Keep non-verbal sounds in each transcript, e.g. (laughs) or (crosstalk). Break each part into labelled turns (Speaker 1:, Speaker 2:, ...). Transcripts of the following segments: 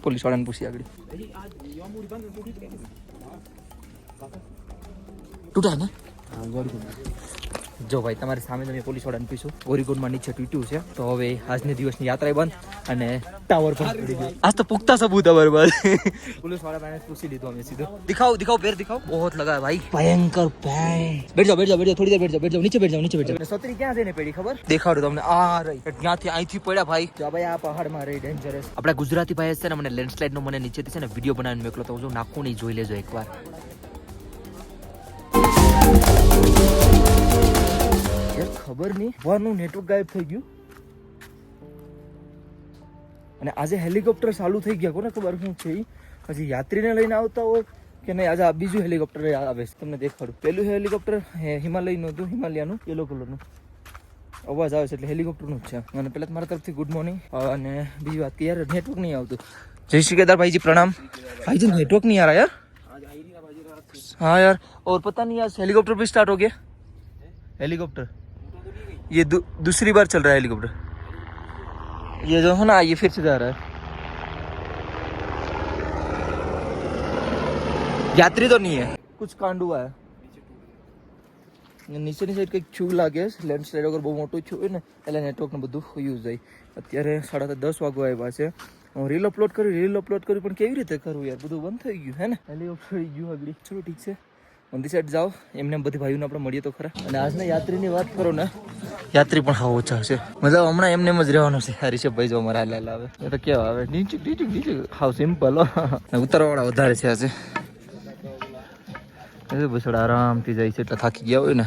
Speaker 1: Police વાળાને પૂછી આગળ તૂટા ને જો ભાઈ તમારી સામે તમે પોલીસ પોલીસવાળાને પીશું ઓરિગોનમાં નીચે તૂટ્યું છે. તો હવે આજની દિવસની યાત્રા બંધ અને ટાવર પણ તૂટી ગયો. આજ તો પુખ્તા સબૂત અમારી પાસે. પોલીસવાળા ભાઈને પૂછી લીધું અમે સીધો. દિખાઓ દિખાઓ પેર દિખાઓ બહોત લગા ભાઈ. ભયંકર ભાઈ બેઠ જાઓ બેઠ જાઓ બેઠ થોડી દેર બેઠ જાઓ બેઠ જાઓ નીચે બેઠ જાઓ નીચે બેઠ જાઓ. સત્રી ક્યાં જઈને પડી ખબર? દેખાડું તમને. આ રહી. ત્યાંથી અહીંથી પડ્યા ભાઈ. જો ભાઈ આ પહાડમાં રહી ડેન્જરસ આપણા ગુજરાતી ભાઈ છે ને મને લેન્ડસ્લાઇડનો મને નીચેથી છે ને વીડિયો બનાવીને મોકલો તો હું નાખું નહીં જોઈ લેજો એકવાર. ખબર નહીં. વારનું નેટવર્ક ગાયબ થઈ ગયું. અને આજે હેલિકોપ્ટર ચાલુ થઈ ગયા, કોને ખબર શું છે પછી યાત્રીને લઈને આવતા હોય કે નહીં? આજે આ બીજું હેલિકોપ્ટર આવે છે. તમને દેખાડું. પહેલું હેલિકોપ્ટર હિમાલયનું હતું, હિમાલયાનું યલો કલરનું અવાજ આવે છે એટલે હેલિકોપ્ટરનું જ છે. અને પહેલાં મારા તરફથી ગુડ મોર્નિંગ અને બીજી વાત કે યાર નેટવર્ક નહીં આવતું. જય શ્રી કેદાર ભાઈજી, પ્રણામ. ભાઈજી નેટવર્ક નહીં આ યાર? हाँ यार और पता नहीं आज हेलीकॉप्टर भी स्टार्ट हो गया હેલિકોપ્ટર? ये दू, दूसरी बार चल रहा है हेलीकॉप्टर ये जो है ना ये फिर से जा रहा है यात्री तो नहीं है कुछ कांड हुआ है નીચેની સાઈડ કંઈક છું લાગે છે લેન્ડસ્લાઇડ વગર બહુ મોટું છું હોય ને એટલે નેટવર્કને બધું યુઝ થાય અત્યારે સાડા દસ વાગવા આવ્યા છે હું રીલ અપલોડ કરી રીલ અપલોડ કરી પણ કેવી રીતે કરવું યાર બધું બંધ થઈ ગયું હે ને હેલિકોપ્ટર ગયું આગળ ચલો ઠીક છે મંદી સાઈડ જાઓ. એમને બધી ભાઈઓને આપણે મળીએ તો ખરા. અને આજના યાત્રીની વાત કરો ને, યાત્રી પણ હા ઓછા છે મતલબ હમણાં એમને એમ જ રહેવાનું છે. હરીશભાઈ જો અમારા હાલ આવે. એ તો કેવા આવે? નીચે નીચે નીચે. હાવ સિમ્પલ ઉતારવાળા વધારે છે આજે. એ બસ આરામથી જાય છે. એટલે થાકી ગયા હોય ને.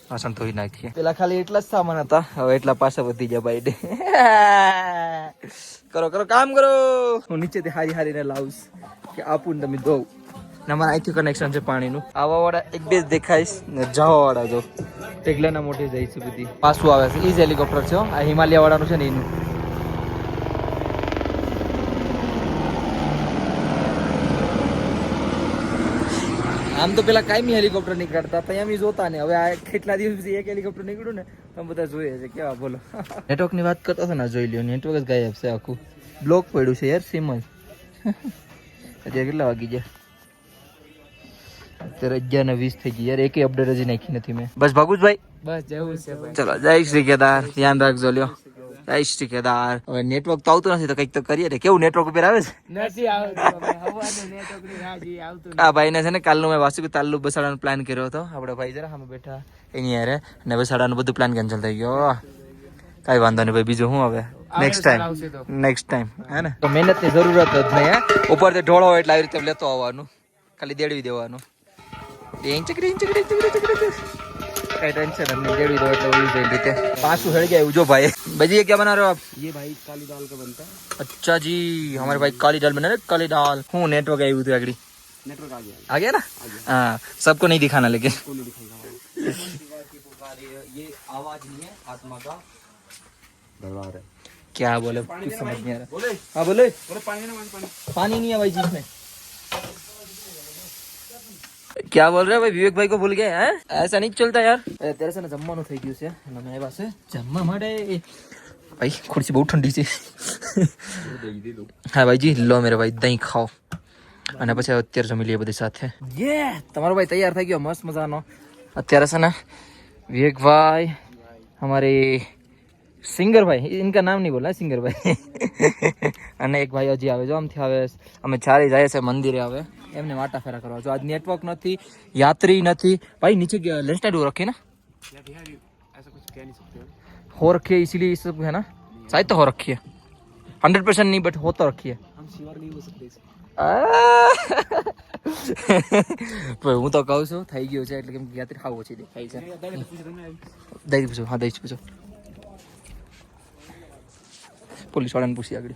Speaker 1: વાસણ ધોઈ નાખીએ. પેલા ખાલી એટલા જ સામાન હતા, હવે એટલા પાછા વધી ગયા ભાઈ. (laughs) કરો કરો, કામ કરો. હું નીચેથી હારી હારીને લાવીશ કે આપું ને તમે ધોઉં ને અમારા અહીંથી કનેક્શન છે પાણીનું. આવા વાળા એક બે દેખાઈશ ને જવા વાળા જો. ટેગલાના જાય છે બધી. પાછું આવે છે. ઈ જ હેલિકોપ્ટર છે આ હિમાલય વાળાનું છે ને એનું. આમ તો પેલા કાયમી હેલિકોપ્ટર નીકળતા ત્યાં એમ જોતા ને હવે આ કેટલા દિવસથી એક હેલિકોપ્ટર નીકળ્યું ને તમે બધા જોઈએ છે. કેવા બોલો. નેટવર્કની વાત કરતો હતો ને જોઈ લ્યો. નેટવર્ક જ ગાયબ છે આખું. બ્લોક પડ્યું છે યાર સિમ જ. અત્યારે કેટલા વાગી ગયા? અત્યારે અગિયાર ને વીસ થઈ ગઈ. યાર એકે અપડેટ હજી નાખી નથી મેં. બસ ભાગુભાઈ
Speaker 2: બસ જવું છે ભાઈ.
Speaker 1: ચલો જય શ્રી કેદાર. ધ્યાન રાખજો લ્યો. શ્રી કેદાર હવે નેટવર્ક તો આવતું નથી તો કંઈક તો કરીએ ને કેવું નેટવર્ક ઉપર આવે છે?
Speaker 2: નથી આવતું હવે. હવાનું નેટવર્કની હાજી આવતું
Speaker 1: આ ભાઈને છે ને કાલનું મેં વાસુ તાલુ બસાડવાનો પ્લાન કર્યો હતો. આપણે ભાઈ જરા અમે બેઠા એની યારે અને બસાડવાનું બધું પ્લાન કેન્સલ થઈ ગયો. કાંઈ વાંધો નહીં ભાઈ બીજું શું હવે? નેક્સ્ટ ટાઈમ નેક્સ્ટ ટાઈમ હે ને? તો મહેનતની જરૂરત જ નહીં હે? ઉપરથી ઢોળો હોય એટલે આવી રીતે લેતો આવવાનું. ખાલી દેડવી દેવાનું. ચકડી ચકડી ચકડી ચકડી કઈ ये क्या बना रहे हो आप?
Speaker 2: ये भाई काली दाल का बनता है।
Speaker 1: अच्छा जी हमारे भाई काली दाल बना रहे काली दाल। हूँ नेटवर्क आई हुई थी अगड़ी
Speaker 2: नेटवर्क आ गया
Speaker 1: आ गया ना? हाँ सबको नहीं दिखाना लेकिन। ये आवाज़ नहीं है आत्मा का
Speaker 3: है।
Speaker 1: क्या बोले? कुछ समझ नहीं आ रहा। हाँ बोले।
Speaker 2: पानी
Speaker 1: नहीं है भाई जी इसमें। क्या बोल रहे हो भाई विवेक भाई को भूल गए हैं ऐसा नहीं चलता यार અત્યારે છે ને જમવાનું થઈ ગયું છે અને અમે આવ્યા છે જમવા માટે ભાઈ ખુરશી બહુ ઠંડી છે હા ભાઈજી લો મેરે ભાઈ દહીં ખાઓ અને પછી અત્યારે જમી લઈએ બધી સાથે યે તમારો ભાઈ તૈયાર થઈ ગયો મસ્ત મજાનો અત્યારે છે ને વિવેક ભાઈ हमारे સિંગર ભાઈ ઇનકા નામ નહીં બોલા સિંગર ભાઈ અને એક ભાઈ હજી આવે જો આમથી આવે અમે ચારે જાય છે મંદિરે આવે એમને વાટા ફેરા કરવા જો આજ નેટવર્ક નથી યાત્રી નથી ભાई नीचे लेंस टाइट हो रखे ना
Speaker 2: ऐसा कुछ कह नहीं सकते हो
Speaker 1: रखी है इसीलिए सब है ना शायद तो हो रखी है हंड्रेड परसेंट नहीं बट हो तो रखी है
Speaker 2: हम श्योर नहीं हो सकते
Speaker 1: પણ હું તો કહું છું થઈ ગયું છે એટલે કેમ યાત્રી ખાવું ઓછી દેખાય છે દઈ પૂછો હા દઈ પૂછો પોલીસ વાળાને પૂછી આગળ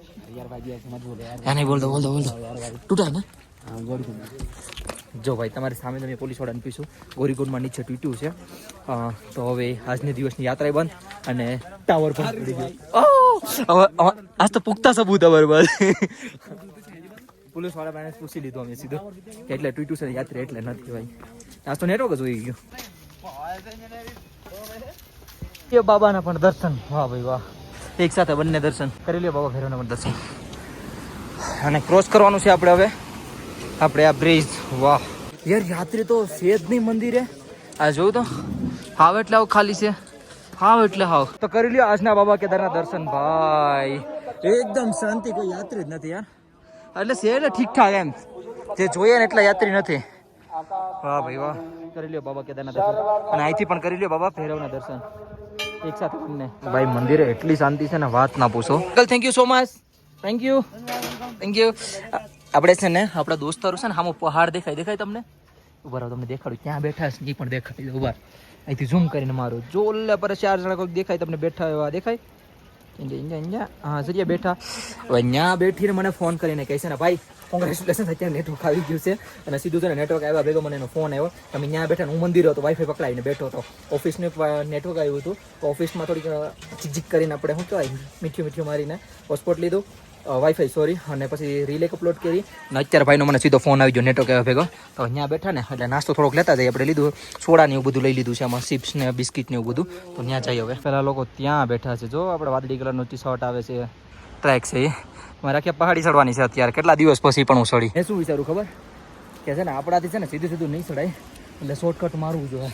Speaker 1: જો ભાઈ, તમારી સામે તમે પોલીસ વાળાને પીશું ગોરીગોડમાં નીચે તૂટ્યું છે. તો હવે આજની દિવસની યાત્રા બંધ અને ટાવર પર પડી ગયો. આજ તો પુખ્તા સબૂત અમારી પાસે. પોલીસવાળા મને પૂછી લીધું અમે સીધો એટલે તૂટ્યું છે યાત્રા એટલે નથી ભાઈ. આજ તો નેટવર્ક જ હોઈ ગયું. કે બાબાના પણ દર્શન. વાહ ભાઈ, વાહ. એક સાથે બંને દર્શન કરી લ્યો બાબા ભૈરવના પણ દર્શન. અને ક્રોસ કરવાનું છે આપણે હવે. આપણે આ બ્રિજ વાહ. યાર રાત્રે તો છે જ નહીં મંદિરે આ જોયું તો? હાવ એટલે આવું ખાલી છે. હાવ એટલે હાવ. તો કરી લ્યો આજના બાબા કેદારના દર્શન ભાઈ. એકદમ શાંતિ કોઈ યાત્રી જ નથી યાર. એટલે છે એટલે ઠીકઠાક એમ. જે જોઈએ ને એટલા યાત્રી નથી. વાહ ભાઈ વાહ. કરી લ્યો બાબા કેદારના દર્શન. અને અહીંથી પણ કરી લ્યો બાબા ભૈરવના દર્શન. એક સાથે તમને ભાઈ મંદિરે એટલી શાંતિ છે ને વાત ના પૂછો. Uncle thank you so much thank you thank you આપણે છે ને આપણા દોસ્તારો છે ને આમાં પહાડ દેખાય દેખાય તમને? ઊભા રહો તમને દેખાડું. ક્યાં બેઠા છે? એ પણ દેખાય છે ઊભા અહીંથી ઝૂમ કરીને મારો. જો ઓલે પર ચાર જણા કોઈ દેખાય તમને બેઠા એવા દેખાય. અહીંયા અહીંયા અહીંયા હા સરિયા બેઠા અહીંયા બેઠીને મને ફોન કરીને કહે છે ને ભાઈ કોંગ્રેચ્યુલેશન અત્યારે નેટવર્ક આવી ગયું છે અને સીધું છે નેટવર્ક આવ્યા ભેગો મને ફોન આવ્યો તમે ત્યાં બેઠા હું મંદિર હતો વાઈફાઈ પકડાઈને બેઠો હતો ઓફિસનું નેટવર્ક આવ્યું હતું તો ઓફિસમાં થોડીક ચીક કરીને આપણે શું કહેવાય મીઠું મીઠું મારીને હોસ્પોટ લીધું વાઈફાઈ સોરી અને પછી રિલેક અપલોડ કરી. અને અત્યારે ભાઈનો મને સીધો ફોન આવી ગયો નેટવર્ક ભેગો. તો અહીંયા બેઠા ને એટલે નાસ્તો થોડોક લેતા જઈએ. આપણે લીધું સોડા ને એવું બધું લઈ લીધું છે આમાં ચિપ્સ ને બિસ્કિટ ને એવું બધું. તો ત્યાં જઈએ હવે. પેલા લોકો ત્યાં બેઠા છે. જો આપણે વાદળી કલરનો ટી શર્ટ આવે છે. ટ્રેક છે એ. મારે આખી પહાડી ચડવાની છે અત્યારે. કેટલા દિવસ પછી પણ હું ચડી. એ શું વિચારું ખબર? કે છે ને આપણાથી છે ને સીધું સીધું નહીં ચડાય. એટલે શોર્ટકટ મારવું જોઈએ.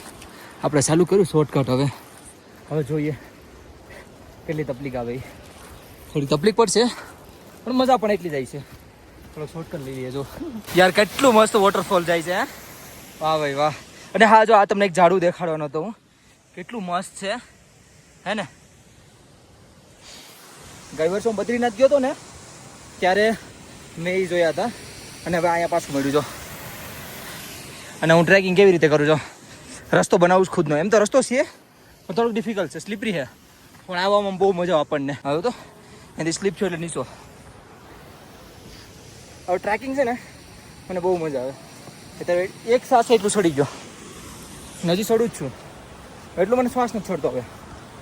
Speaker 1: આપણે ચાલુ કર્યું શોર્ટકટ હવે. હવે જોઈએ. કેટલી તકલીફ આવે. થોડી તકલીફ પડશે. પણ મજા પણ એટલી જાય છે. થોડો શોર્ટકટ લઈ લઈએ જો. યાર કેટલું મસ્ત વોટરફોલ જાય છે વાહ ભાઈ વાહ. અને હા જો આ તમને એક ઝાડુ દેખાડવાનો હતો હું. કેટલું મસ્ત છે હે ને? ગઈ વર્ષે હું બદ્રીનાથ ગયો હતો ને ત્યારે મેં એ જોયા હતા. અને હવે અહીંયા પાછું મળ્યું જો. અને હું ટ્રેકિંગ કેવી રીતે કરું છું રસ્તો બનાવું છું ખુદનો. એમ તો રસ્તો છે પણ થોડુંક ડિફિકલ્ટ છે. સ્લીપરી છે. પણ આવવામાં બહુ મજા આપણને. આવ્યો તો? એની સ્લીપ છો એટલે નીચો. હવે ટ્રેકિંગ છે ને, મને બહુ મજા આવે. અત્યારે એક શ્વાસ એટલું છોડી ગયો. હજી ચડું જ છું. એટલું મને શ્વાસ નથી છોડતો હવે.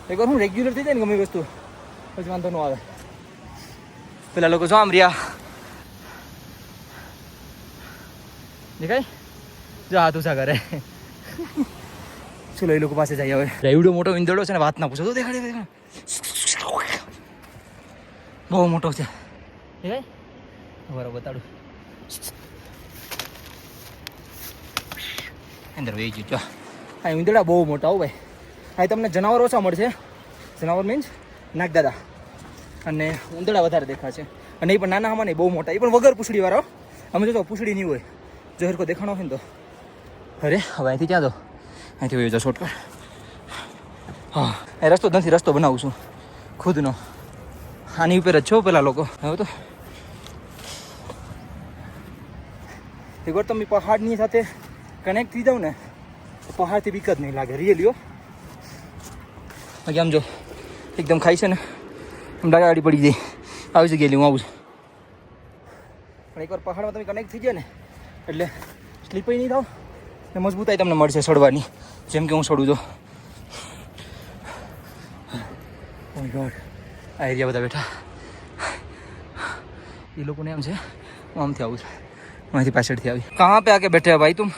Speaker 1: એકવાર હું રેગ્યુલર થઈ જાય ને ગમે વસ્તુ, પછી વાંધો ન આવે. પેલા લોકો જો આમ રહ્યા. દેખાય જો હાથ ઉછા કરે શું એ લોકો પાસે જાય હવે? રેવડો મોટો ઈંદડો છે ને, વાત ના પૂછો. તો દેખાડે બહુ મોટો છે. દેખાય બરાબર બતાડું. અંદર વહી ગયું જો. આ ઈંદડા બહુ મોટા હો ભાઈ. અહીં તમને જનાવર ઓછા મળશે. જનાવર મીન્સ નાગદાદા. અને ઉંદડા વધારે દેખાશે. અને એ પણ નાના આમાં નહીં બહુ મોટા. એ પણ વગર પૂછડીવાળો અમે જો પૂછડી નહીં હોય. જો હરકો દેખાણો હોય ને તો. અરે હવે અહીંથી ક્યાં દો? અહીંથી વહી જાઓ શોર્ટકટ હા એ રસ્તો નથી રસ્તો બનાવું છું. ખુદનો. આની ઉપર જ છો પેલા લોકો. હવે તો એકવાર તમે પહાડની સાથે કનેક્ટ થઈ જાઓ ને, તો પહાડથી બીક જ નહીં લાગે. રિયલી હો બાકી આમ જો, એકદમ ખાઈ છે ને, આમ ગાડી પડી જાય આવી જગ્યાએ હું આવું છું. પણ એકવાર પહાડમાં તમે કનેક્ટ થઈ જાય ને, એટલે સ્લીપય નહીં થાવ ને મજબૂતાઈ તમને મળશે સડવાની. જેમ કે હું સડું તો ગોડ આ એરિયા બધા બેઠા. એ લોકોને એમ છે, હું આમથી આવું છું. वहीं पैसे अभी। कहाँ पे आके बैठे हो भाई तुम?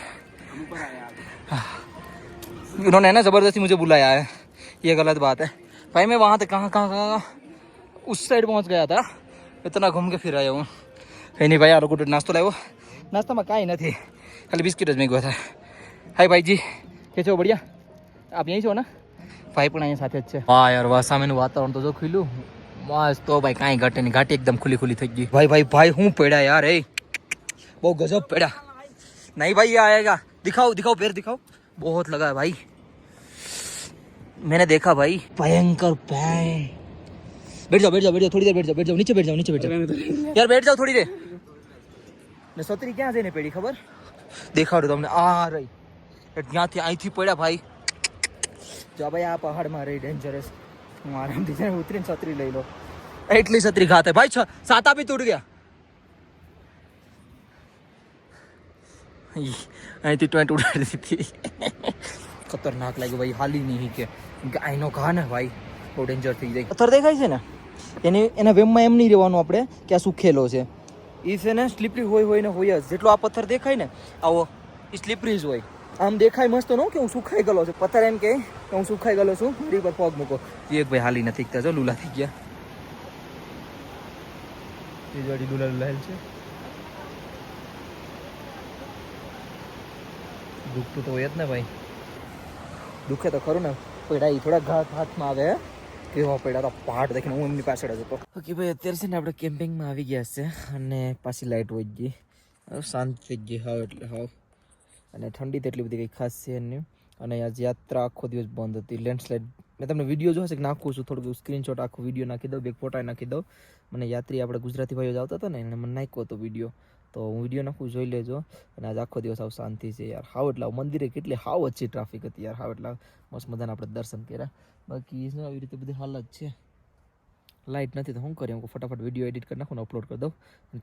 Speaker 1: उन्होंने ना ज़बरदस्ती मुझे बुलाया है। ये गलत बात है। भाई मैं वहाँ तक कहाँ कहाँ कहाँ उस साइड पहुँच गया था। इतना घूम के फिर आया हूँ। कहीं नहीं भाई आरोप नाश्ता लाए वो नाश्ता में ही ना थी। खाली बिस्किट में हुआ था। हाई भाई जी, कैसे हो बढ़िया? आप यहीं से हो ना? भाई पढ़ाए साथ अच्छे। वाह यार વાહ सामने वातावरण तो जो खुलू જો तो भाई, कहीं ભાઈ नहीं, घाटी एकदम खुली खुली थी भाई भाई भाई, हूँ पेड़ा यार है બહુ ગજબ પડ્યા નહીં ભાઈ ये आएगा दिखाओ दिखाओ पैर दिखाओ बहुत लगा है भाई मैंने देखा भाई भयंकर पैर बैठ जाओ बैठ जाओ बैठ जाओ थोड़ी देर बैठ जाओ बैठ जाओ नीचे बैठ जाओ नीचे बैठ जाओ यार बैठ जाओ थोड़ी देर ને સત્રી ક્યાં જઈને પડી ખબર દેખાડું તમને આ રહી એ ત્યાંથી અહીંથી પડ્યા ભાઈ જો ભાઈ આ પહાડમાં રહી ડેન્જરસ હું આરામથી જઈને ઉતરીને છત્રી લઈ લો એટલી છત્રી ઘાત હે ભાઈ છ સાતા બી તૂટ ગયા અહીંથી ટ્વેન્ટ ઉડાડી દીધી. ખતરનાક લાગ્યું ભાઈ હાલી નહીં કે. આઈનો ઘા ને ભાઈ બહુ ડેન્જર થઈ જાય પથ્થર દેખાય છે ને? એની એના વેમમાં એમ નહીં રહેવાનું આપણે કે આ સુખેલો છે. એ છે ને સ્લીપરી હોય હોય ને હોય જ. જેટલો આ પથ્થર દેખાય ને આવો એ સ્લીપરી જ હોય. આમ દેખાય મસ્ત નો કે હું સુખાઈ ગયેલો છું. પથ્થર એમ કે કે હું સુખાઈ ગયેલો છું. મારી પર પગ મૂકો. એ એક ભાઈ હાલી નથી જો લુલા થઈ ગયા. એ જોડી લુલા લુલા છે. દુખતું તો હોય જ ને ભાઈ. દુખે તો ખરું ને પડ્યા એ થોડા ઘાત હાથમાં આવે? કેવા પડ્યા તો પહાડ દેખીને હું એમની પાછળ જ હતો. ઓકે ભાઈ અત્યારે છે ને આપણે કેમ્પિંગમાં આવી ગયા છે અને પાછી લાઇટ વહી ગઈ. શાંત થઈ ગઈ હાવ એટલે હાવ. અને ઠંડી તો એટલી બધી કંઈ ખાસ છે નહીં. અને આજ યાત્રા આખો દિવસ બંધ હતી. લેન્ડસ્લાઇડ મેં તમને વીડિયો જોશે કે નાખું છું થોડુંક સ્ક્રીનશોટ આખો વીડિયો નાખી દઉં બે ફોટા નાખી દઉં. મને યાત્રી આપણે ગુજરાતી ભાઈઓ જ આવતા હતા ને એને મને નાખ્યો હતો વીડિયો તો હું વીડિયો નાખું, જોઈ લેજો. અને આજ આખો દિવસ આવ શાંતિ છે યાર. હાવ એટલા મંદિરે કેટલી હાવ છે ટ્રાફિક હતી યાર. હાવ એટલા મસ્ત મજાના આપણે દર્શન કર્યા. બાકી આવી રીતે બધી હાલત છે. લાઇટ નથી તો શું કરીએ? હું ફટાફટ વીડિયો એડિટ કરી નાખું ને અપલોડ કરી દઉં.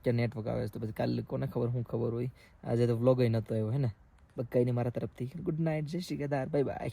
Speaker 1: ત્યાં નેટવર્ક આવે છે તો પછી કાલે કોને ખબર શું ખબર હોય. આજે તો વ્લોગ નહોતો આવ્યો, હે ને? બસ કંઈ નહીં મારા તરફથી. ગુડ નાઇટ જય શ્રી કેદાર. Bye bye